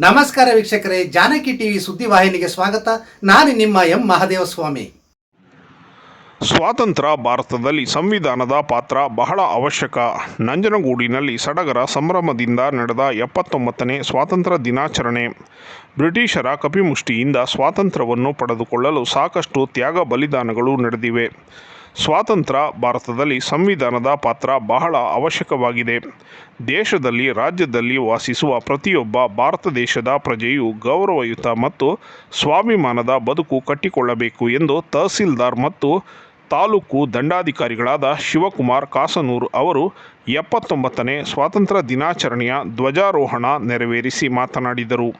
ನಮಸ್ಕಾರ ವೀಕ್ಷಕರೇ, ಜಾನಕಿ ಟಿವಿ ಸುದ್ದಿವಾಹಿನಿಗೆ ಸ್ವಾಗತ. ನಾನು ನಿಮ್ಮ ಎಂ ಮಹದೇವಸ್ವಾಮಿ. ಸ್ವಾತಂತ್ರ್ಯ ಭಾರತದಲ್ಲಿ ಸಂವಿಧಾನದ ಪಾತ್ರ ಬಹಳ ಅವಶ್ಯಕ. ನಂಜನಗೂಡಿನಲ್ಲಿ ಸಡಗರ ಸಂಭ್ರಮದಿಂದ ನಡೆದ ಎಪ್ಪತ್ತೊಂಬತ್ತನೇ ಸ್ವಾತಂತ್ರ್ಯ ದಿನಾಚರಣೆ. ಬ್ರಿಟಿಷರ ಕಪಿಮುಷ್ಟಿಯಿಂದ ಸ್ವಾತಂತ್ರ್ಯವನ್ನು ಪಡೆದುಕೊಳ್ಳಲು ಸಾಕಷ್ಟು ತ್ಯಾಗ ಬಲಿದಾನಗಳು ನಡೆದಿವೆ. ಸ್ವಾತಂತ್ರ್ಯ ಭಾರತದಲ್ಲಿ ಸಂವಿಧಾನದ ಪಾತ್ರ ಬಹಳ ಅವಶ್ಯಕವಾಗಿದೆ. ದೇಶದಲ್ಲಿ, ರಾಜ್ಯದಲ್ಲಿ ವಾಸಿಸುವ ಪ್ರತಿಯೊಬ್ಬ ಭಾರತ ದೇಶದ ಪ್ರಜೆಯು ಗೌರವಯುತ ಮತ್ತು ಸ್ವಾಭಿಮಾನದ ಬದುಕು ಕಟ್ಟಿಕೊಳ್ಳಬೇಕು ಎಂದು ತಹಸೀಲ್ದಾರ್ ಮತ್ತು ತಾಲೂಕು ದಂಡಾಧಿಕಾರಿಗಳಾದ ಶಿವಕುಮಾರ್ ಕಾಸನೂರ್ ಅವರು ಎಪ್ಪತ್ತೊಂಬತ್ತನೇ ಸ್ವಾತಂತ್ರ್ಯ ದಿನಾಚರಣೆಯ ಧ್ವಜಾರೋಹಣ ನೆರವೇರಿಸಿ ಮಾತನಾಡಿದರು.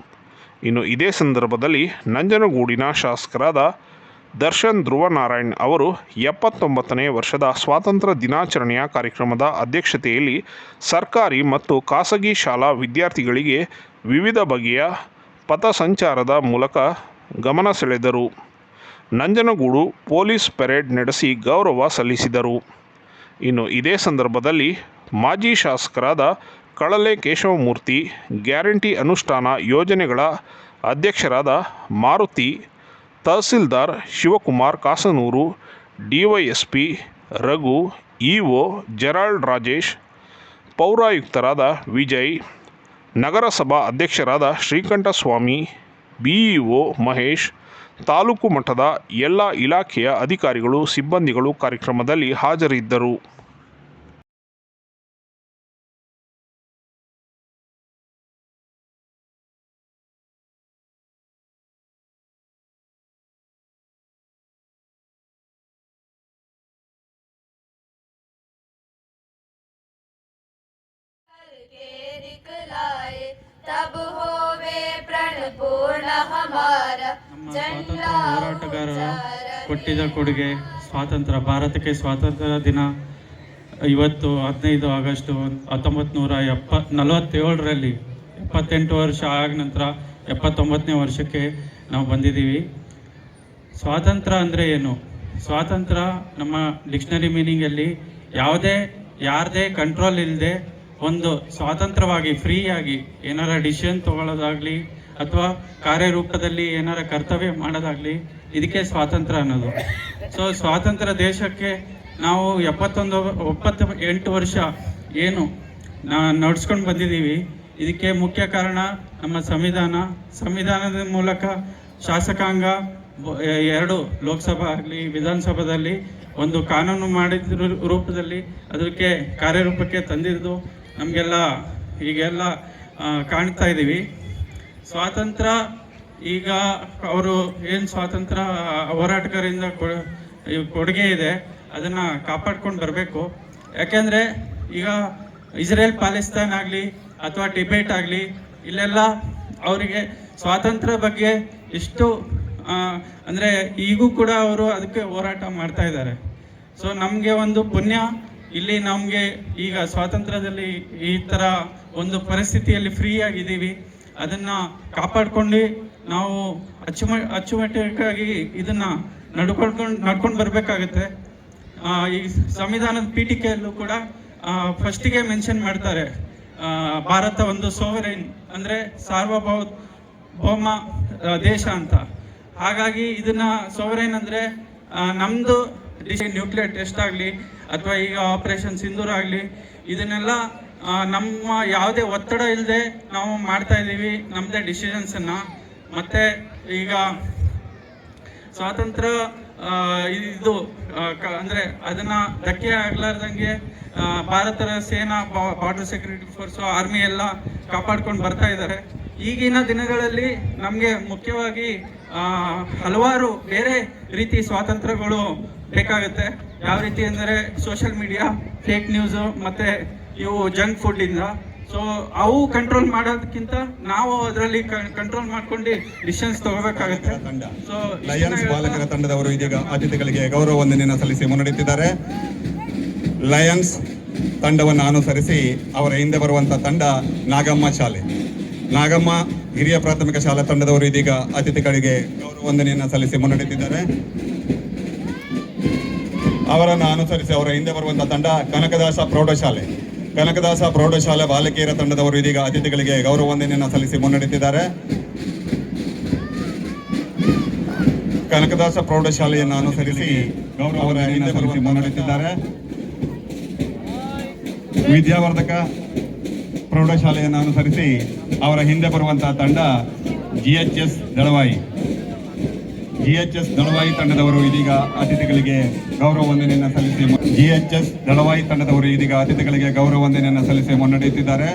ಇನ್ನು ಇದೇ ಸಂದರ್ಭದಲ್ಲಿ ನಂಜನಗೂಡಿನ ಶಾಸಕರಾದ ದರ್ಶನ್ ಧ್ರುವನಾರಾಯಣ್ ಅವರು ಎಪ್ಪತ್ತೊಂಬತ್ತನೇ ವರ್ಷದ ಸ್ವಾತಂತ್ರ್ಯ ದಿನಾಚರಣೆಯ ಕಾರ್ಯಕ್ರಮದ ಅಧ್ಯಕ್ಷತೆಯಲ್ಲಿ ಸರ್ಕಾರಿ ಮತ್ತು ಖಾಸಗಿ ಶಾಲಾ ವಿದ್ಯಾರ್ಥಿಗಳಿಗೆ ವಿವಿಧ ಬಗೆಯ ಪಥಸಂಚಾರದ ಮೂಲಕ ಗಮನ ಸೆಳೆದರು. ನಂಜನಗೂಡು ಪೊಲೀಸ್ ಪೆರೇಡ್ ನಡೆಸಿ ಗೌರವ ಸಲ್ಲಿಸಿದರು. ಇನ್ನು ಇದೇ ಸಂದರ್ಭದಲ್ಲಿ ಮಾಜಿ ಶಾಸಕರಾದ ಕಳಲೆ ಕೇಶವಮೂರ್ತಿ ಗ್ಯಾರಂಟಿ ಅನುಷ್ಠಾನ ಯೋಜನೆಗಳ ಅಧ್ಯಕ್ಷರಾದ Maruti tahsildar Shivakumar Kasanur, DYSP Raghu, EO Gerald Rajesh, ಪೌರಾಯುಕ್ತರಾದ Vijay, ನಗರಸಭಾ ಅಧ್ಯಕ್ಷರಾದ ಶ್ರೀಕಂಠಸ್ವಾಮಿ, ಬಿಇಒ ಮಹೇಶ್, ತಾಲೂಕು ಮಟ್ಟದ ಎಲ್ಲ ಇಲಾಖೆಯ ಅಧಿಕಾರಿಗಳು, ಸಿಬ್ಬಂದಿಗಳು ಕಾರ್ಯಕ್ರಮದಲ್ಲಿ ಹಾಜರಿದ್ದರು. ಸ್ವಾತಂತ್ರ್ಯ ಹೋರಾಟಗಾರರು ಕೊಟ್ಟಿದ್ದ ಕೊಡುಗೆ ಸ್ವಾತಂತ್ರ್ಯ ಭಾರತಕ್ಕೆ ಸ್ವಾತಂತ್ರ್ಯ ದಿನ ಇವತ್ತು ಹದಿನೈದು ಆಗಸ್ಟ್ ಹತ್ತೊಂಬತ್ತು ನೂರ ಎಪ್ಪ ನಲವತ್ತೇಳರಲ್ಲಿ ಎಪ್ಪತ್ತೆಂಟು ವರ್ಷ ಆದ ನಂತರ ಎಪ್ಪತ್ತೊಂಬತ್ತನೇ ವರ್ಷಕ್ಕೆ ನಾವು ಬಂದಿದ್ದೀವಿ. ಸ್ವಾತಂತ್ರ್ಯ ಅಂದರೆ ಏನು? ಸ್ವಾತಂತ್ರ್ಯ ನಮ್ಮ ಡಿಕ್ಷನರಿ ಮೀನಿಂಗಲ್ಲಿ ಯಾವುದೇ ಯಾರದೇ ಕಂಟ್ರೋಲ್ ಇಲ್ಲದೆ ಒಂದು ಸ್ವಾತಂತ್ರ್ಯವಾಗಿ ಫ್ರೀಯಾಗಿ ಏನಾರ ಡಿಸಿಷನ್ ತಗೊಳ್ಳೋದಾಗಲಿ ಅಥವಾ ಕಾರ್ಯರೂಪದಲ್ಲಿ ಏನಾರ ಕರ್ತವ್ಯ ಮಾಡೋದಾಗಲಿ ಇದಕ್ಕೆ ಸ್ವಾತಂತ್ರ್ಯ ಅನ್ನೋದು. ಸೊ ಸ್ವಾತಂತ್ರ್ಯ ದೇಶಕ್ಕೆ ನಾವು ಎಪ್ಪತ್ತೊಂದು, ಒಪ್ಪತ್ತು, ಎಂಟು ವರ್ಷ ಏನು ನಾ ನಡ್ಸ್ಕೊಂಡು ಬಂದಿದ್ದೀವಿ. ಇದಕ್ಕೆ ಮುಖ್ಯ ಕಾರಣ ನಮ್ಮ ಸಂವಿಧಾನ. ಸಂವಿಧಾನದ ಮೂಲಕ ಶಾಸಕಾಂಗ ಎರಡು ಲೋಕಸಭಾ ಆಗಲಿ, ವಿಧಾನಸಭಾದಲ್ಲಿ ಒಂದು ಕಾನೂನು ಮಾಡಿದ ರೂಪದಲ್ಲಿ ಅದಕ್ಕೆ ಕಾರ್ಯರೂಪಕ್ಕೆ ತಂದಿದ್ದು ನಮಗೆಲ್ಲ ಈಗೆಲ್ಲ ಕಾಣ್ತಾ ಇದ್ದೀವಿ ಸ್ವಾತಂತ್ರ್ಯ, ಈಗ ಅವರು ಏನು ಸ್ವಾತಂತ್ರ್ಯ, ಹೋರಾಟಗಾರರಿಂದ ಕೊಡುಗೆ ಇದೆ, ಅದನ್ನು ಕಾಪಾಡ್ಕೊಂಡು ಬರಬೇಕು. ಯಾಕೆಂದರೆ ಈಗ ಇಸ್ರೇಲ್, ಪಾಲಿಸ್ತಾನ್ ಆಗಲಿ ಅಥವಾ ಟಿಬೇಟ್ ಆಗಲಿ, ಇಲ್ಲೆಲ್ಲ ಅವರಿಗೆ ಸ್ವಾತಂತ್ರ್ಯ ಬಗ್ಗೆ ಎಷ್ಟು ಅಂದರೆ ಈಗೂ ಕೂಡ ಅವರು ಅದಕ್ಕೆ ಹೋರಾಟ ಮಾಡ್ತಾ ಇದ್ದಾರೆ. ಸೊ ನಮಗೆ ಒಂದು ಪುಣ್ಯ, ಇಲ್ಲಿ ನಮಗೆ ಈಗ ಸ್ವಾತಂತ್ರ್ಯದಲ್ಲಿ ಈ ಥರ ಒಂದು ಪರಿಸ್ಥಿತಿಯಲ್ಲಿ ಫ್ರೀ ಆಗಿದ್ದೀವಿ. ಅದನ್ನು ಕಾಪಾಡ್ಕೊಂಡು ನಾವು ಅಚ್ಚುಮ ಇದನ್ನ ಇದನ್ನು ನಡ್ಕೊಂಡು ನಡ್ಕೊಂಡು ಬರಬೇಕಾಗುತ್ತೆ. ಈ ಸಂವಿಧಾನದ ಪೀಠಿಕೆಯಲ್ಲೂ ಕೂಡ ಫಸ್ಟಿಗೆ ಮೆನ್ಷನ್ ಮಾಡ್ತಾರೆ. ಭಾರತ ಒಂದು ಸೋವರೈನ್ ಅಂದರೆ ಸಾರ್ವಭೌ ಭೌಮ ದೇಶ ಅಂತ. ಹಾಗಾಗಿ ಇದನ್ನ ಸೋವರೈನ್ ಅಂದರೆ ನಮ್ಮದು ನ್ಯೂಕ್ಲಿಯರ್ ಟೆಸ್ಟ್ ಆಗಲಿ ಅಥವಾ ಈಗ ಆಪರೇಷನ್ ಸಿಂಧೂರ್ ಆಗಲಿ ಇದನ್ನೆಲ್ಲ ಆ, ನಮ್ಮ ಯಾವುದೇ ಒತ್ತಡ ಇಲ್ಲದೆ ನಾವು ಮಾಡ್ತಾ ಇದ್ದೀವಿ ನಮ್ಮದೇ ಡಿಸಿಷನ್ಸನ್ನು ಮತ್ತು ಈಗ ಸ್ವಾತಂತ್ರ್ಯ ಇದು ಅಂದ್ರೆ ಅದನ್ನ ಧಕ್ಕೆ ಆಗಲಾರ್ದಂಗೆ ಭಾರತ ಭಾರತದ ಸೇನಾ ಬಾರ್ಡರ್ ಸೆಕ್ಯೂರಿಟಿ ಫೋರ್ಸು ಆರ್ಮಿ ಎಲ್ಲ ಕಾಪಾಡ್ಕೊಂಡು ಬರ್ತಾ ಇದ್ದಾರೆ ಈಗಿನ ದಿನಗಳಲ್ಲಿ ನಮಗೆ ಮುಖ್ಯವಾಗಿ ಹಲವಾರು ಬೇರೆ ರೀತಿ ಸ್ವಾತಂತ್ರ್ಯಗಳು ಬೇಕಾಗುತ್ತೆ. ಯಾವ ರೀತಿ ಅಂದರೆ ಸೋಷಲ್ ಮೀಡಿಯಾ ಫೇಕ್ ನ್ಯೂಸು ಮತ್ತೆ ಇವು ಜಂಕ್ ಫುಡ್ಡಿಂದ ಸೊ ಅವು ಕಂಟ್ರೋಲ್ ಮಾಡೋದಕ್ಕಿಂತ ನಾವು ಅದರಲ್ಲಿ ಕಂಟ್ರೋಲ್ ಮಾಡ್ಕೊಂಡು ಡಿಸಿಷನ್ಸ್ ತಗೋಬೇಕಾಗುತ್ತೆ. ಸೊ ಲಯನ್ಸ್ ಬಾಲಕರ ತಂಡದವರು ಇದೀಗ ಅತಿಥಿಗಳಿಗೆ ಗೌರವ ವಂದನೆಯನ್ನು ಸಲ್ಲಿಸಿ ಮುನ್ನಡೆಯುತ್ತಿದ್ದಾರೆ. ಲಯನ್ಸ್ ತಂಡವನ್ನು ಅನುಸರಿಸಿ ಅವರ ಹಿಂದೆ ಬರುವಂತ ತಂಡ ನಾಗಮ್ಮ ಶಾಲೆ. ನಾಗಮ್ಮ ಹಿರಿಯ ಪ್ರಾಥಮಿಕ ಶಾಲಾ ತಂಡದವರು ಇದೀಗ ಅತಿಥಿಗಳಿಗೆ ಗೌರವ ವಂದನೆಯನ್ನು ಸಲ್ಲಿಸಿ ಮುನ್ನಡೆಯುತ್ತಿದ್ದಾರೆ. ಅವರನ್ನು ಅನುಸರಿಸಿ ಅವರ ಹಿಂದೆ ಬರುವಂತ ತಂಡ ಕನಕದಾಸ ಪ್ರೌಢಶಾಲೆ. ಕನಕದಾಸ ಪ್ರೌಢಶಾಲೆ ಬಾಲಕಿಯರ ತಂಡದವರು ಇದೀಗ ಅತಿಥಿಗಳಿಗೆ ಗೌರವ ವಂದನೆಯನ್ನು ಸಲ್ಲಿಸಿ ಮುನ್ನಡೆಯುತ್ತಿದ್ದಾರೆ. ಕನಕದಾಸ ಪ್ರೌಢಶಾಲೆಯನ್ನು ಅನುಸರಿಸಿ ಗೌರವ ಮುನ್ನಡೆಯುತ್ತಿದ್ದಾರೆ. ವಿದ್ಯಾವರ್ಧಕ ಪ್ರೌಢಶಾಲೆಯನ್ನು ಅನುಸರಿಸಿ ಅವರ ಹಿಂದೆ ಬರುವಂತಹ ತಂಡ GHS H S Dalavayi. G H S Dalavayi ತಂಡದವರು ಇದೀಗ ಅತಿಥಿಗಳಿಗೆ ಗೌರವ ವಂದನೆಯನ್ನು ಸಲ್ಲಿಸಿ ಜಿ ಎಚ್ ಎಸ್ ದಳವಾಯಿ ತಂಡದವರು ಇದೀಗ ಅತಿಥಿಗಳಿಗೆ ಗೌರವ ವಂದನೆಯನ್ನು ಸಲ್ಲಿಸಿ ಮುನ್ನಡೆಯುತ್ತಿದ್ದಾರೆ.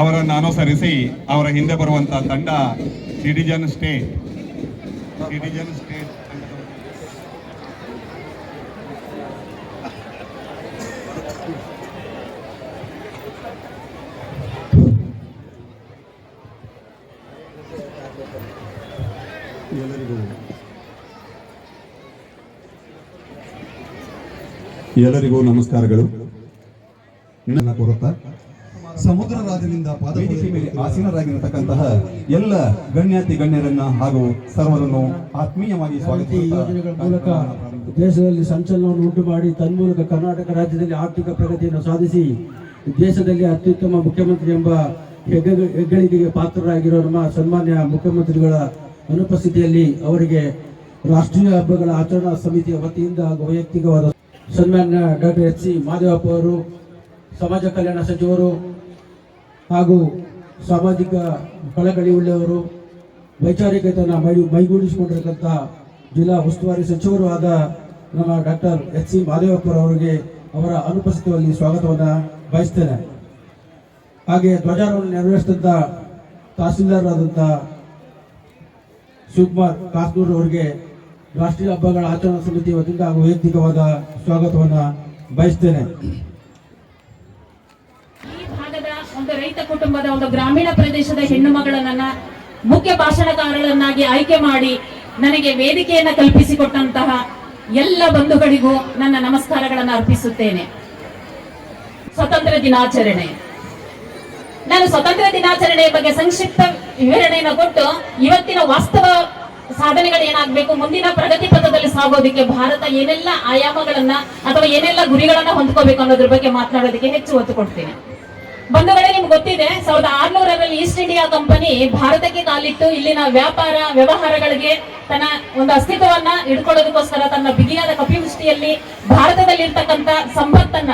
ಅವರನ್ನು ಅನುಸರಿಸಿ ಅವರ ಹಿಂದೆ ಬರುವಂತಹ ತಂಡ ಸಿಟಿಜನ್ ಸ್ಟೇಟ್ ಸಿಟಿಜನ್ ಸ್ಟೇಟ್ ಎಲ್ಲರಿಗೂ ನಮಸ್ಕಾರಗಳು. ನನ್ನ ಕೊರತ ಸಮುದ್ರ ರಾಜನಿಂದ ವೇದಿಕೆ ಮೇಲೆ ಆಸೀನರಾಗಿರತಕ್ಕಂತಹ ಎಲ್ಲ ಗಣ್ಯಾತಿ ಗಣ್ಯರನ್ನ ಹಾಗೂ ಸರ್ವರನ್ನು ಆತ್ಮೀಯವಾಗಿ ಸ್ವಾಗತ ಯೋಜನೆಗಳ ಮೂಲಕ ದೇಶದಲ್ಲಿ ಸಂಚಲನವನ್ನು ಉಂಟು ಮಾಡಿ ತನ್ಮೂಲಕ ಕರ್ನಾಟಕ ರಾಜ್ಯದಲ್ಲಿ ಆರ್ಥಿಕ ಪ್ರಗತಿಯನ್ನು ಸಾಧಿಸಿ ದೇಶದಲ್ಲಿ ಅತ್ಯುತ್ತಮ ಮುಖ್ಯಮಂತ್ರಿ ಎಂಬ ಹೆಗ್ಗ ಹೆಗ್ಗಳಿಕೆಗೆ ಪಾತ್ರರಾಗಿರುವ ನಮ್ಮ ಸನ್ಮಾನ್ಯ ಮುಖ್ಯಮಂತ್ರಿಗಳ ಅನುಪಸ್ಥಿತಿಯಲ್ಲಿ ಅವರಿಗೆ ರಾಷ್ಟ್ರೀಯ ಹಬ್ಬಗಳ ಆಚರಣಾ ಸಮಿತಿಯ ವತಿಯಿಂದ ಹಾಗೂ ವೈಯಕ್ತಿಕವಾದ ಸನ್ಮಾನ್ಯ ಡಾಕ್ಟರ್ ಎಚ್ ಸಿ ಮಾದೇವಪ್ಪ ಅವರು, ಸಮಾಜ ಕಲ್ಯಾಣ ಸಚಿವರು ಹಾಗೂ ಸಾಮಾಜಿಕ ಕಳಕಳಿ ಉಳ್ಳವರು, ವೈಚಾರಿಕತೆಯನ್ನು ಮೈ, ಮೈಗೂಡಿಸಿಕೊಂಡಿರತಕ್ಕಂಥ ಜಿಲ್ಲಾ ಉಸ್ತುವಾರಿ ಸಚಿವರು ಆದ ನಮ್ಮ ಡಾಕ್ಟರ್ ಎಚ್ ಸಿ ಮಾದೇವಪ್ಪರವರಿಗೆ ಅವರ ಅನುಪಸ್ಥಿತಿಯಲ್ಲಿ ಸ್ವಾಗತವನ್ನು ಬಯಸ್ತೇನೆ. ಹಾಗೆ ಧ್ವಜಾರೋಹಣ ನೆರವೇರಿಸಿದಂಥ ತಹಸೀಲ್ದಾರ್ ಆದಂಥ ಶಿವಕುಮಾರ್ ಕಾಸ್ನೂರ್ ಅವರಿಗೆ ರಾಷ್ಟ್ರೀಯ ಹಬ್ಬಗಳ ಆಚರಣಾ ಸಮಿತಿ ವತಿಯಿಂದ ಹಾಗೂ ವೈಯಕ್ತಿಕವಾದ ಸ್ವಾಗತವನ್ನು ಬಯಸ್ತೇನೆ. ಈ ಭಾಗದ ಒಂದು ರೈತ ಕುಟುಂಬದ ಒಂದು ಗ್ರಾಮೀಣ ಪ್ರದೇಶದ ಹೆಣ್ಣು ಮಗಳನ್ನ ಮುಖ್ಯ ಭಾಷಣಕಾರರನ್ನಾಗಿ ಆಯ್ಕೆ ಮಾಡಿ ನನಗೆ ವೇದಿಕೆಯನ್ನ ಕಲ್ಪಿಸಿಕೊಟ್ಟಂತಹ ಎಲ್ಲ ಬಂಧುಗಳಿಗೂ ನನ್ನ ನಮಸ್ಕಾರಗಳನ್ನು ಅರ್ಪಿಸುತ್ತೇನೆ. ಸ್ವತಂತ್ರ ದಿನಾಚರಣೆ. ನಾನು ಸ್ವತಂತ್ರ ದಿನಾಚರಣೆಯ ಬಗ್ಗೆ ಸಂಕ್ಷಿಪ್ತ ವಿವರಣೆಯನ್ನು ಕೊಟ್ಟು ಇವತ್ತಿನ ವಾಸ್ತವ ಸಾಧನೆಗಳೇನಾಗಬೇಕು ಮುಂದಿನ ಪ್ರಗತಿ ಪಥದಲ್ಲಿ ಸಾಗೋದಕ್ಕೆ ಭಾರತ ಏನೆಲ್ಲ ಆಯಾಮಗಳನ್ನ ಅಥವಾ ಏನೆಲ್ಲ ಗುರಿಗಳನ್ನ ಹೊಂದ್ಕೋಬೇಕು ಅನ್ನೋದ್ರ ಬಗ್ಗೆ ಮಾತನಾಡೋದಕ್ಕೆ ಹೆಚ್ಚು ಒತ್ತು ಕೊಡ್ತೀನಿ. ಬಂಧುಗಳೇ, ನಿಮ್ಗೆ ಗೊತ್ತಿದೆ, ಸಾವಿರದ ಆರ್ನೂರರಲ್ಲಿ ಈಸ್ಟ್ ಇಂಡಿಯಾ ಕಂಪನಿ ಭಾರತಕ್ಕೆ ಕಾಲಿಟ್ಟು ಇಲ್ಲಿನ ವ್ಯಾಪಾರ ವ್ಯವಹಾರಗಳಿಗೆ ತನ್ನ ಒಂದು ಅಸ್ತಿತ್ವವನ್ನ ಇಟ್ಕೊಳ್ಳೋದಕ್ಕೋಸ್ಕರ ತನ್ನ ಬಿಗಿಯಾದ ಕಪಿವೃಷ್ಟಿಯಲ್ಲಿ ಭಾರತದಲ್ಲಿರ್ತಕ್ಕಂಥ ಸಂಪತ್ತನ್ನ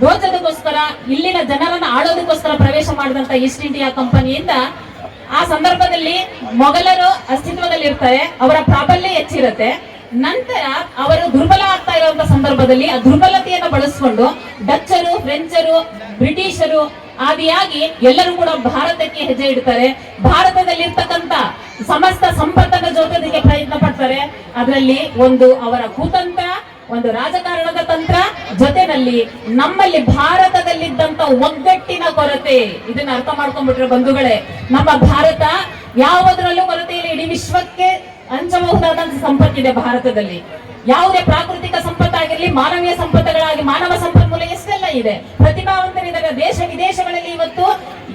ದೋಚೋದಕ್ಕೋಸ್ಕರ ಇಲ್ಲಿನ ಜನರನ್ನ ಆಳೋದಕ್ಕೋಸ್ಕರ ಪ್ರವೇಶ ಮಾಡಿದಂತ ಈಸ್ಟ್ ಇಂಡಿಯಾ ಕಂಪನಿಯಿಂದ ಆ ಸಂದರ್ಭದಲ್ಲಿ ಮೊಘಲರು ಅಸ್ತಿತ್ವದಲ್ಲಿ ಇರ್ತಾರೆ ಅವರ ಪ್ರಾಬಲ್ಯ ಹೆಚ್ಚಿರುತ್ತೆ. ನಂತರ ಅವರು ದುರ್ಬಲ ಆಗ್ತಾ ಇರುವಂತ ಸಂದರ್ಭದಲ್ಲಿ ಆ ದುರ್ಬಲತೆಯನ್ನು ಬಳಸಿಕೊಂಡು ಡಚ್ಚರು, ಫ್ರೆಂಚರು, ಬ್ರಿಟಿಷರು ಆದಿಯಾಗಿ ಎಲ್ಲರೂ ಕೂಡ ಭಾರತಕ್ಕೆ ಹೆಜ್ಜೆ ಇಡ್ತಾರೆ. ಭಾರತದಲ್ಲಿರ್ತಕ್ಕಂಥ ಸಮಸ್ತ ಸಂಪತ್ತನ್ನು ಜೊತೆಗೆ ಪ್ರಯತ್ನ ಪಡ್ತಾರೆ. ಅದರಲ್ಲಿ ಒಂದು ಅವರ ಕುತಂತ್ರ ಒಂದು ರಾಜಕಾರಣದ ತಂತ್ರ ಜೊತೆನಲ್ಲಿ ನಮ್ಮಲ್ಲಿ ಭಾರತದಲ್ಲಿದ್ದಂತ ಒಗ್ಗಟ್ಟಿನ ಕೊರತೆ. ಇದನ್ನ ಅರ್ಥ ಮಾಡ್ಕೊಂಡ್ಬಿಟ್ರೆ ಬಂಧುಗಳೇ, ನಮ್ಮ ಭಾರತ ಯಾವುದರಲ್ಲೂ ಕೊರತೆ ಇಲ್ಲ ಇಡೀ ವಿಶ್ವಕ್ಕೆ ಹಂಚಬಹುದಾದಂತ ಸಂಪತ್ತಿದೆ ಭಾರತದಲ್ಲಿ. ಯಾವುದೇ ಪ್ರಾಕೃತಿಕ ಸಂಪತ್ತಾಗಿರ್ಲಿ, ಮಾನವೀಯ ಸಂಪತ್ತುಗಳಾಗಿ ಮಾನವ ಸಂಪನ್ಮೂಲ ಎಷ್ಟೆಲ್ಲ ಇದೆ. ಪ್ರತಿಭಾವಂತರಿದ್ದಾರೆ ದೇಶ ವಿದೇಶಗಳಲ್ಲಿ ಇವತ್ತು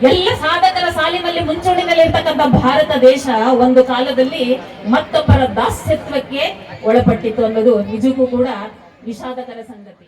ಎಲ್ಲ ಸಾಧಕರ ಸಾಲಿನಲ್ಲಿ ಮುಂಚೂಣಿನಲ್ಲಿ ಇರ್ತಕ್ಕಂಥ ಭಾರತ ದೇಶ ಒಂದು ಕಾಲದಲ್ಲಿ ಮತ್ತೊಬ್ಬರ ದಾಸ್ಯತ್ವಕ್ಕೆ ಒಳಪಟ್ಟಿತ್ತು ಅನ್ನೋದು ನಿಜಕ್ಕೂ ಕೂಡ ವಿಷಾದಕರ ಸಂಗತಿ.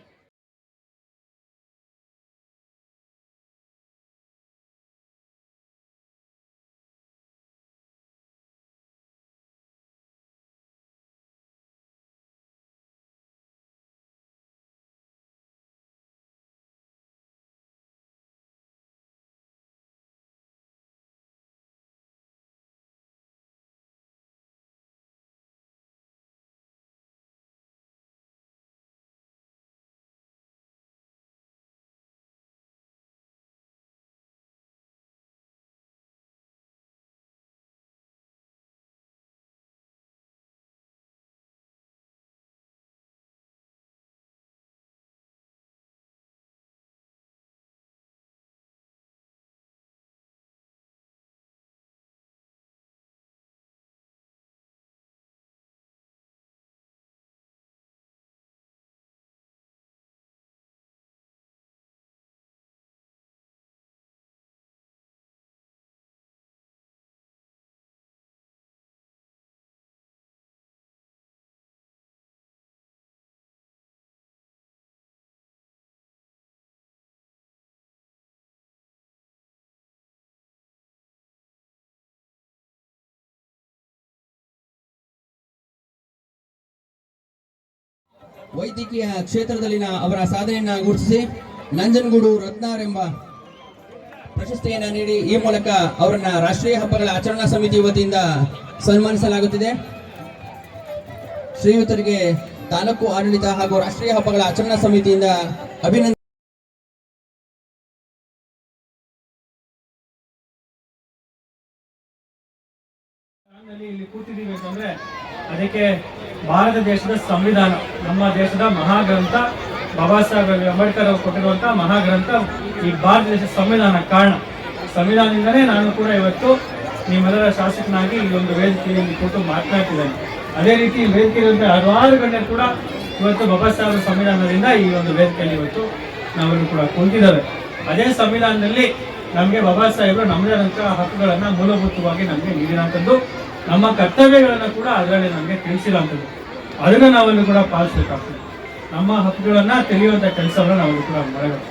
ವೈದ್ಯಕೀಯ ಕ್ಷೇತ್ರದಲ್ಲಿನ ಅವರ ಸಾಧನೆಯನ್ನ ಗುರುತಿಸಿ ನಂಜನಗೂಡು ರತ್ನಾರ್ ಎಂಬ ಪ್ರಶಸ್ತಿಯನ್ನ ನೀಡಿ ಈ ಮೂಲಕ ಅವರನ್ನ ರಾಷ್ಟ್ರೀಯ ಹಬ್ಬಗಳ ಆಚರಣಾ ಸಮಿತಿ ವತಿಯಿಂದ ಸನ್ಮಾನಿಸಲಾಗುತ್ತಿದೆ. ಶ್ರೀಯುತರಿಗೆ ತಾಲೂಕು ಆಡಳಿತ ಹಾಗೂ ರಾಷ್ಟ್ರೀಯ ಹಬ್ಬಗಳ ಆಚರಣಾ ಸಮಿತಿಯಿಂದ ಅಭಿನಂದನೆ ಇಲ್ಲಿ ಕೂತಿದ್ದೀವಿ ಅಂತಂದ್ರೆ ಅದಕ್ಕೆ ಭಾರತ ದೇಶದ ಸಂವಿಧಾನ. ನಮ್ಮ ದೇಶದ ಮಹಾಗ್ರಂಥ ಬಾಬಾ ಸಾಹೇಬ್ ಅಂಬೇಡ್ಕರ್ ಅವರು ಕೊಟ್ಟಿರುವಂತ ಮಹಾಗ್ರಂಥ ಈ ಭಾರತ ದೇಶದ ಸಂವಿಧಾನ ಕಾರಣ. ಸಂವಿಧಾನದಿಂದನೇ ನಾನು ಕೂಡ ಇವತ್ತು ನಿಮ್ಮೆಲ್ಲರ ಶಾಸಕನಾಗಿ ಈ ಒಂದು ವೇದಿಕೆಯಲ್ಲಿ ಕೂತು ಮಾತನಾಡ್ತಿದ್ದೇನೆ ಅದೇ ರೀತಿ ವೇದಿಕೆಯಲ್ಲಿ ಹಲವಾರು ಗಂಟೆ ಕೂಡ ಇವತ್ತು ಬಾಬಾ ಸಾಹೇಬ್ ಸಂವಿಧಾನದಿಂದ ಈ ಒಂದು ವೇದಿಕೆಯಲ್ಲಿ ಇವತ್ತು ನಾವೆಲ್ಲರೂ ಕೂಡ ಕುಂತಿದ್ದಾರೆ ಅದೇ ಸಂವಿಧಾನದಲ್ಲಿ ನಮಗೆ ಬಾಬಾ ಸಾಹೇಬರು ನಮ್ಮದೇ ಆದಂತಹ ಹಕ್ಕುಗಳನ್ನು ಮೂಲಭೂತವಾಗಿ ನಮಗೆ ನೀಡಿರುವಂಥದ್ದು ನಮ್ಮ ಕರ್ತವ್ಯಗಳನ್ನು ಕೂಡ ಅದರಲ್ಲಿ ನಮಗೆ ತಿಳಿಸಿರುವಂಥದ್ದು ಅದನ್ನ ನಾವಲ್ಲಿ ಕೂಡ ಪಾಲಿಸಬೇಕಾಗ್ತದೆ. ನಮ್ಮ ಹಕ್ಕುಗಳನ್ನ ತಿಳಿಯುವಂತ ಕೆಲಸವನ್ನ ನಾವು ಕೂಡ ಮಾಡಬೇಕು.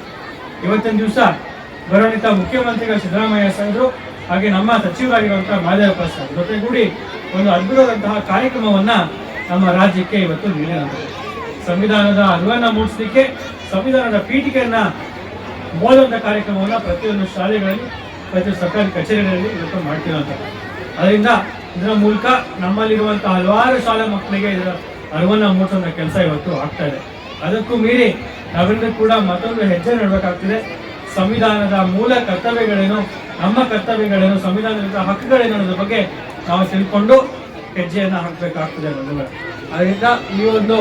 ಇವತ್ತಿನ ದಿವಸ ಗೌರವಾನ್ವಿತ ಮುಖ್ಯಮಂತ್ರಿಗಳ ಸಿದ್ದರಾಮಯ್ಯ ಸಾಹೇಬರು ಹಾಗೆ ನಮ್ಮ ಸಚಿವರಾಗಿರುವಂತಹ ಮಾದೇವಪ್ಪ ಸಾಹೇಬ್ ಜೊತೆಗೂಡಿ ಒಂದು ಅದ್ಭುತವಾದಂತಹ ಕಾರ್ಯಕ್ರಮವನ್ನ ನಮ್ಮ ರಾಜ್ಯಕ್ಕೆ ಇವತ್ತು ನೀಡಿರುವಂಥದ್ದು ಸಂವಿಧಾನದ ಅರಿವನ್ನ ಮೂಡಿಸಲಿಕ್ಕೆ, ಸಂವಿಧಾನದ ಪೀಠಿಕೆಯನ್ನ ಓದುವಂಥ ಕಾರ್ಯಕ್ರಮವನ್ನು ಪ್ರತಿಯೊಂದು ಶಾಲೆಗಳಲ್ಲಿ, ಪ್ರತಿಯೊಂದು ಸರ್ಕಾರಿ ಕಚೇರಿಗಳಲ್ಲಿ ಇವತ್ತು ಮಾಡ್ತಿರುವಂಥದ್ದು ಅದರಿಂದ ಇದರ ಮೂಲಕ ನಮ್ಮಲ್ಲಿರುವಂತಹ ಹಲವಾರು ಶಾಲಾ ಮಕ್ಕಳಿಗೆ ಇದರ ಅರಿವನ್ನ ಮೂಡಿಸೋ ಕೆಲಸ ಇವತ್ತು ಆಗ್ತಾ ಇದೆ. ಅದಕ್ಕೂ ಮೀರಿ ನಾವೆಲ್ಲರೂ ಕೂಡ ಮತ್ತೊಂದು ಹೆಜ್ಜೆ ನಡಬೇಕಾಗ್ತಿದೆ. ಸಂವಿಧಾನದ ಮೂಲ ಕರ್ತವ್ಯಗಳೇನು, ನಮ್ಮ ಕರ್ತವ್ಯಗಳೇನು, ಸಂವಿಧಾನದ ಹಕ್ಕುಗಳೇನು ಅನ್ನೋದ್ರ ಬಗ್ಗೆ ನಾವು ತಿಳ್ಕೊಂಡು ಹೆಜ್ಜೆಯನ್ನು ಹಾಕಬೇಕಾಗ್ತದೆ ಅನ್ನೋದನ್ನ ಅದರಿಂದ ಈ ಒಂದು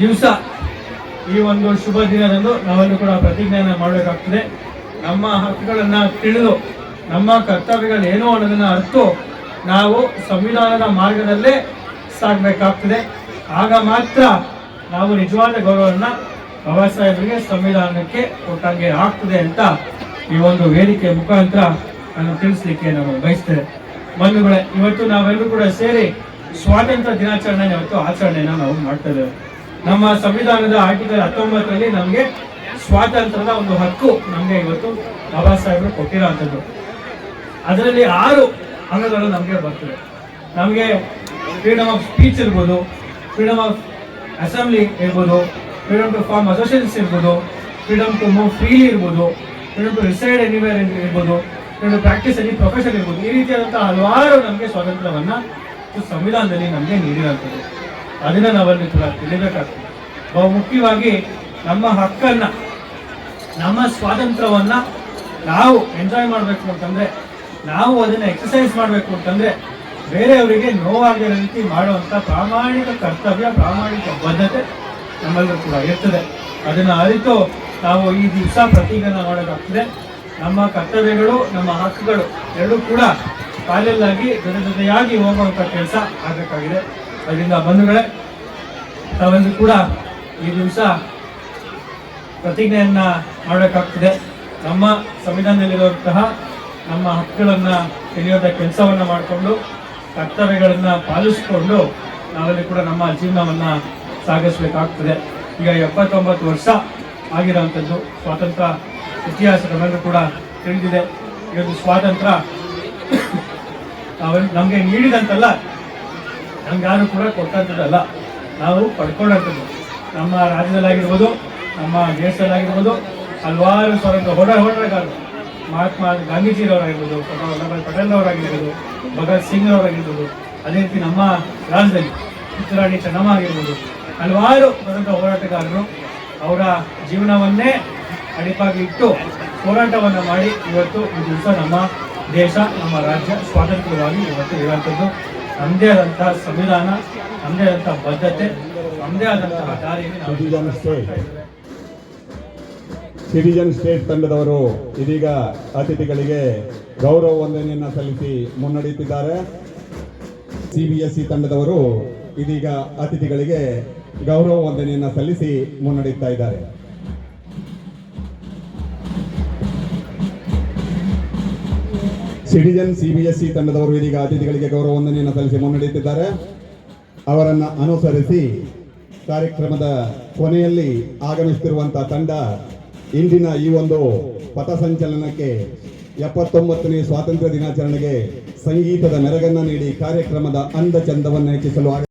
ದಿವಸ, ಈ ಒಂದು ಶುಭ ದಿನದಂದು ನಾವೆಲ್ಲರೂ ಕೂಡ ಪ್ರತಿಜ್ಞೆಯನ್ನು ಮಾಡಬೇಕಾಗ್ತದೆ. ನಮ್ಮ ಹಕ್ಕುಗಳನ್ನ ತಿಳಿದು, ನಮ್ಮ ಕರ್ತವ್ಯಗಳೇನು ಅನ್ನೋದನ್ನ ಅರ್ತು ನಾವು ಸಂವಿಧಾನದ ಮಾರ್ಗದಲ್ಲೇ ಸಾಗಬೇಕಾಗ್ತದೆ ಆಗ ಮಾತ್ರ ನಾವು ನಿಜವಾದ ಗೌರವವನ್ನು ಬಾಬಾ ಸಾಹೇಬರಿಗೆ ಸಂವಿಧಾನಕ್ಕೆ ಕೊಟ್ಟಂಗೆ ಆಗ್ತದೆ ಅಂತ ಈ ಒಂದು ವೇದಿಕೆ ಮುಖಾಂತರ ನಾನು ತಿಳಿಸ್ಲಿಕ್ಕೆ ನಾನು ಬಯಸ್ತೇನೆ. ಬಂಧುಗಳೇ, ಇವತ್ತು ನಾವೆಲ್ಲರೂ ಕೂಡ ಸೇರಿ ಸ್ವಾತಂತ್ರ್ಯ ದಿನಾಚರಣೆ ಇವತ್ತು ಆಚರಣೆಯನ್ನು ನಾವು ಮಾಡ್ತಾ ನಮ್ಮ ಸಂವಿಧಾನದ ಆರ್ಟಿಕಲ್ ಹತ್ತೊಂಬತ್ತರಲ್ಲಿ ನಮಗೆ ಸ್ವಾತಂತ್ರ್ಯದ ಒಂದು ಹಕ್ಕು ನಮಗೆ ಇವತ್ತು ಬಾಬಾ ಸಾಹೇಬರು ಕೊಟ್ಟಿರೋಂಥದ್ದು. ಅದರಲ್ಲಿ ಆರು ಅಂಗಗಳು ನಮಗೆ ಬರ್ತದೆ ನಮಗೆ ಫ್ರೀಡಮ್ ಆಫ್ ಸ್ಪೀಚ್ ಇರ್ಬೋದು ಫ್ರೀಡಮ್ ಆಫ್ ಅಸೆಂಬ್ಲಿ ಇರ್ಬೋದು ಫ್ರೀಡಮ್ ಟು ಫಾರ್ಮ್ ಅಸೋಸಿಯೇಷನ್ಸ್ ಇರ್ಬೋದು ಫ್ರೀಡಮ್ ಟು ಮೂವ್ ಫ್ರೀಲಿ ಇರ್ಬೋದು ಫ್ರೀಡಮ್ ಟು ರಿಸೈಡ್ ಎನಿವೇರ್ ಇರ್ಬೋದು freedom to practise any profession ಇರ್ಬೋದು. ಈ ರೀತಿಯಾದಂಥ ಹಲವಾರು ನಮಗೆ ಸ್ವಾತಂತ್ರ್ಯವನ್ನು ಸಂವಿಧಾನದಲ್ಲಿ ನಮಗೆ ನೀಡಿರುವಂಥದ್ದು ಅದನ್ನು ನಾವಲ್ಲಿ ಕೂಡ ತಿಳಿಬೇಕಾಗ್ತದೆ. ಬಹುಮುಖ್ಯವಾಗಿ ನಮ್ಮ ಹಕ್ಕನ್ನು, ನಮ್ಮ ಸ್ವಾತಂತ್ರ್ಯವನ್ನು ನಾವು ಎಂಜಾಯ್ ಮಾಡಬೇಕು ಅಂತಂದರೆ, ನಾವು ಅದನ್ನು ಎಕ್ಸಸೈಸ್ ಮಾಡಬೇಕು ಅಂತಂದ್ರೆ ಬೇರೆಯವರಿಗೆ ನೋವಾಗಿರೋ ರೀತಿ ಮಾಡುವಂತ ಪ್ರಾಮಾಣಿಕ ಕರ್ತವ್ಯ, ಪ್ರಾಮಾಣಿಕ ಬದ್ಧತೆ ನಮ್ಮೆಲ್ಲರೂ ಕೂಡ ಇರ್ತದೆ. ಅದನ್ನ ಅರಿತು ನಾವು ಈ ದಿವಸ ಪ್ರತಿಜ್ಞಾನ ಮಾಡೋದಾಗ್ತದೆ ನಮ್ಮ ಕರ್ತವ್ಯಗಳು, ನಮ್ಮ ಹಕ್ಕುಗಳು ಎರಡೂ ಕೂಡ ಕಾಲಲ್ಲಾಗಿ ಜೊತೆ ಜೊತೆಯಾಗಿ ಹೋಗುವಂತ ಕೆಲಸ ಆಗಬೇಕಾಗಿದೆ. ಅದರಿಂದ ಬಂಧುಗಳೇ, ತಾವೆಲ್ಲರೂ ಕೂಡ ಈ ದಿವಸ ಪ್ರತಿಜ್ಞೆಯನ್ನು ಮಾಡಬೇಕಾಗ್ತದೆ ನಮ್ಮ ಸಂವಿಧಾನದಲ್ಲಿರುವಂತಹ ನಮ್ಮ ಹಕ್ಕುಗಳನ್ನು ತಿಳಿಯೋದ ಕೆಲಸವನ್ನ ಮಾಡಿಕೊಂಡು ಕರ್ತವ್ಯಗಳನ್ನ ಪಾಲಿಸಿಕೊಂಡು ನಾವಲ್ಲಿ ಕೂಡ ನಮ್ಮ ಜೀವನವನ್ನು ಸಾಗಿಸಬೇಕಾಗ್ತದೆ. ಈಗ ಎಪ್ಪತ್ತೊಂಬತ್ತು ವರ್ಷ ಆಗಿರೋವಂಥದ್ದು. ಸ್ವಾತಂತ್ರ್ಯ ಇತಿಹಾಸದ ಮೇಲೆ ಕೂಡ ತಿಳಿದಿದೆ. ಇವತ್ತು ಸ್ವಾತಂತ್ರ್ಯ ನಾವೆಲ್ಲ ನಮಗೆ ನೀಡಿದಂತಲ್ಲ ನಮ್ಗಾರು ಕೂಡ ಕೊಟ್ಟಂಥದ್ದಲ್ಲ. ನಾವು ಪಡ್ಕೊಂಡಂಥದ್ದು. ನಮ್ಮ ರಾಜ್ಯದಲ್ಲಾಗಿರ್ಬೋದು, ನಮ್ಮ ದೇಶದಲ್ಲಾಗಿರ್ಬೋದು, ಹಲವಾರು ಸ್ವಾತಂತ್ರ್ಯ ಹೋರಾಟ ಹೋರಾಟಗಾರರು ಮಹಾತ್ಮ ಗಾಂಧೀಜಿಯವರಾಗಿರ್ಬೋದು ಸರ್ದಾರ್ ವಲ್ಲಭಾಯ್ ಪಟೇಲ್ ಅವರಾಗಿರ್ಬೋದು ಭಗತ್ ಸಿಂಗ್ ಅವರಾಗಿರ್ಬೋದು ಅದೇ ರೀತಿ ನಮ್ಮ ರಾಜ್ಯದಲ್ಲಿ ಕಿತ್ತೂರಾಣಿ ಚೆನ್ನಮ್ಮ ಆಗಿರ್ಬೋದು, ಹಲವಾರು ಸ್ವತಂತ್ರ ಹೋರಾಟಗಾರರು ಅವರ ಜೀವನವನ್ನೇ ಅಡಿಪಾಗಿ ಇಟ್ಟು ಹೋರಾಟವನ್ನು ಮಾಡಿ ಇವತ್ತು ಈ ದಿವಸ ನಮ್ಮ ದೇಶ, ನಮ್ಮ ರಾಜ್ಯ ಸ್ವಾತಂತ್ರ್ಯವಾಗಿ ಇವತ್ತು ಇರುವಂಥದ್ದು. ನಮ್ಮದೇ ಆದಂತಹ ಸಂವಿಧಾನ ನಮ್ಮದೇ ಆದಂತಹ ಬದ್ಧತೆ ನಮ್ಮದೇ ಆದಂತಹ ದಾರಿಯಲ್ಲಿ ನಾವು ಸಿಟಿಜನ್ ಸ್ಟೇಟ್ ತಂಡದವರು ಇದೀಗ ಅತಿಥಿಗಳಿಗೆ ಗೌರವ ವಂದನೆಯನ್ನು ಸಲ್ಲಿಸಿ ಮುನ್ನಡೆಯುತ್ತಿದ್ದಾರೆ. ಸಿಬಿಎಸ್ಇ ತಂಡದವರು ಇದೀಗ ಅತಿಥಿಗಳಿಗೆ ಗೌರವ ವಂದನೆಯನ್ನು ಸಲ್ಲಿಸಿ ಮುನ್ನಡೆಯುತ್ತಾ ಇದ್ದಾರೆ. ಸಿಟಿಜನ್ ಸಿಬಿಎಸ್ಇ ತಂಡದವರು ಇದೀಗ ಅತಿಥಿಗಳಿಗೆ ಗೌರವ ವಂದನೆಯನ್ನು ಸಲ್ಲಿಸಿ ಮುನ್ನಡೆಯುತ್ತಿದ್ದಾರೆ. ಅವರನ್ನು ಅನುಸರಿಸಿ ಕಾರ್ಯಕ್ರಮದ ಕೊನೆಯಲ್ಲಿ ಆಗಮಿಸುತ್ತಿರುವಂತಹ ತಂಡ ಇಂದಿನ ಈ ಒಂದು ಪಥಸಂಚಲನಕ್ಕೆ ಎಪ್ಪತ್ತೊಂಬತ್ತನೇ ಸ್ವಾತಂತ್ರ್ಯ ದಿನಾಚರಣೆಗೆ ಸಂಗೀತದ ಮೆರಗನ್ನ ನೀಡಿ ಕಾರ್ಯಕ್ರಮದ ಅಂದ ಚಂದವನ್ನು ಹೆಚ್ಚಿಸಲು